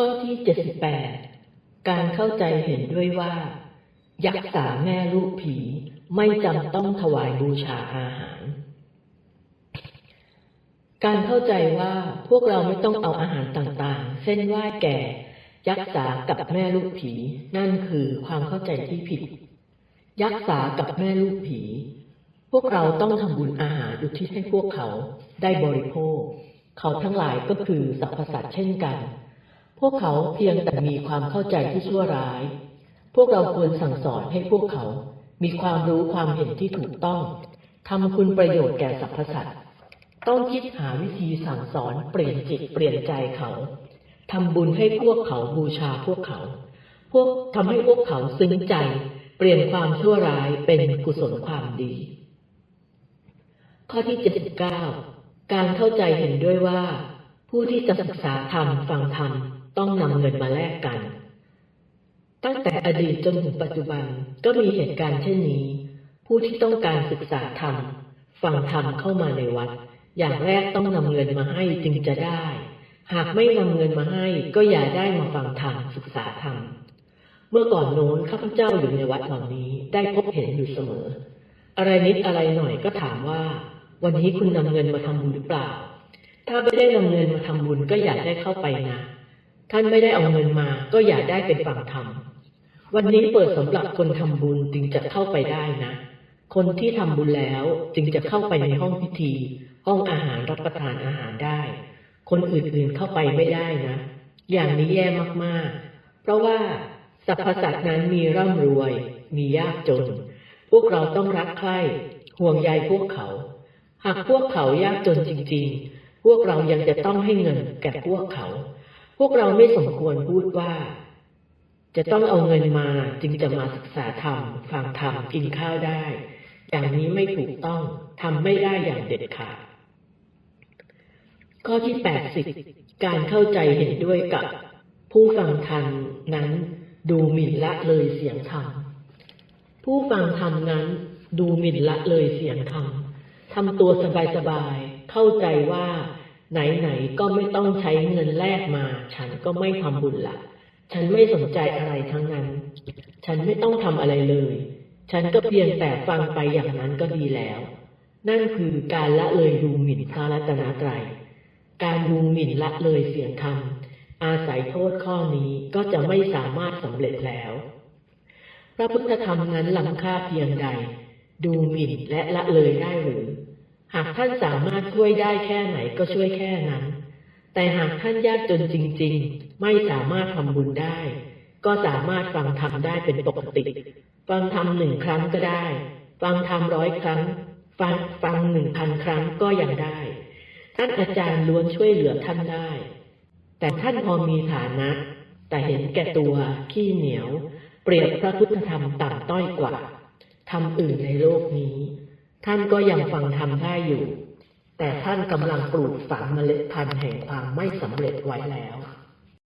ข้อที่ 78 การเข้าใจเห็นด้วยว่า ยักษ์สาแม่ลูกผีไม่จำต้องถวายบูชาอาหาร การเข้าใจว่าพวกเราไม่ต้องเอาอาหารต่างๆ เส้นไหว้แก่ ยักษ์สากับแม่ลูกผี นั่นคือความเข้าใจที่ผิด ยักษ์สากับแม่ลูกผี พวกเราต้องทำบุญอาหารอุทิศให้พวกเขาได้บริโภค เขาทั้งหลายก็คือสรรพสัตว์เช่นกัน พวกเขาเพียงแต่มีความเข้าใจที่ชั่วร้าย พวกเราควรสั่งสอนให้พวกเขา มีความรู้ความเห็นที่ถูกต้องทำคุณประโยชน์แก่สรรพสัตว์ต้องคิดหาวิธีสั่งสอนเปลี่ยนจิตเปลี่ยนใจเขาทำบุญให้พวกเขาบูชาพวกเขา พวกทำให้พวกเขาซึ้งใจ เปลี่ยนความชั่วร้ายเป็นกุศลความดี ข้อที่ 79 การเข้าใจเห็นด้วยว่า ผู้ที่จะศึกษาธรรมฟังธรรม ต้องนำเงินมาแลกกัน ตั้งแต่อดีตจนถึงปัจจุบันก็มีเหตุการณ์เช่นนี้ ผู้ที่ต้องการศึกษาธรรมฟังธรรมเข้ามาในวัด อย่างแรกต้องนำเงินมาให้จึงจะได้ หากไม่นำเงินมาให้ก็อย่าได้มาฟังธรรมศึกษาธรรมเมื่อก่อนโน้นข้าพเจ้าอยู่ในวัดเหล่านี้ได้พบเห็นอยู่เสมอ อะไรนิดอะไรหน่อยก็ถามว่า วันนี้คุณนำเงินมาทำบุญหรือเปล่า ถ้าไม่ได้นำเงินมาทำบุญก็อย่าได้เข้าไปนะ ท่านไม่ได้เอาเงินมาก็อย่าได้เป็นฝั่งธรรม วันนี้เปิดสำหรับคนทำบุญจึงจะเข้าไปได้นะ คนที่ทำบุญแล้วจึงจะเข้าไปในห้องพิธี ห้องอาหารรับประทานอาหารได้ คนอื่นๆเข้าไปไม่ได้นะ อย่างนี้แย่มากๆ เพราะว่าสรรพสัตว์นั้นมีร่ำรวย มียากจน พวกเราต้องรักใคร่ห่วงใยพวกเขา หากพวกเขายากจนจริง ๆ พวกเรายังจะต้องให้เงินแก่พวกเขา พวกเราไม่สมควรพูดว่า จะต้องเอาเงินมาจึงจะมาศึกษาธรรมฟังธรรมกินข้าวได้ อย่างนี้ไม่ถูกต้องทำไม่ได้อย่างเด็ดขาดข้อที่แปดสิบการเข้าใจเห็นด้วยกับ ผู้ฟังธรรมนั้นดูหมิ่นละเลยเสียงธรรมผู้ฟังธรรมนั้นดูหมิ่นละเลยเสียงธรรมทำตัวสบายๆเข้าใจว่า ไหนๆก็ไม่ต้องใช้เงินแลกมา ฉันก็ไม่ทำบุญละฉันไม่สนใจอะไรทั้งนั้น ฉันไม่ต้องทำอะไรเลย ฉันก็เพียงแต่ฟังไปอย่างนั้นก็ดีแล้ว นั่นคือการละเลยดูหมิ่นพระรัตนตรัย การดูหมิ่นละเลยเสียงธรรม อาศัยโทษข้อนี้ก็จะไม่สามารถสำเร็จแล้ว พระพุทธธรรมนั้นล้ำค่าเพียงใด ดูหมิ่นและละเลยได้หรือ หากท่านสามารถช่วยได้แค่ไหนก็ช่วยแค่นั้น แต่หากท่านยากจนจริง ๆ ไม่สามารถทำบุญได้ ก็สามารถฟังธรรมได้เป็นปกติ ฟังธรรมหนึ่งครั้งก็ได้ ฟังธรรมร้อยครั้ง ฟังฟังหนึ่งพันครั้งก็ยังได้ ท่านอาจารย์ล้วนช่วยเหลือท่านได้ แต่ท่านพอมีฐานะ แต่เห็นแก่ตัวขี้เหนียว เปรียบพระพุทธธรรมต่ำต้อยกว่าทำอื่นในโลกนี้ ท่านก็ยังฟังธรรมได้อยู่ แต่ท่านกำลังปลูกฝังเมล็ดพันธุ์แห่งความไม่สำเร็จไว้แล้ว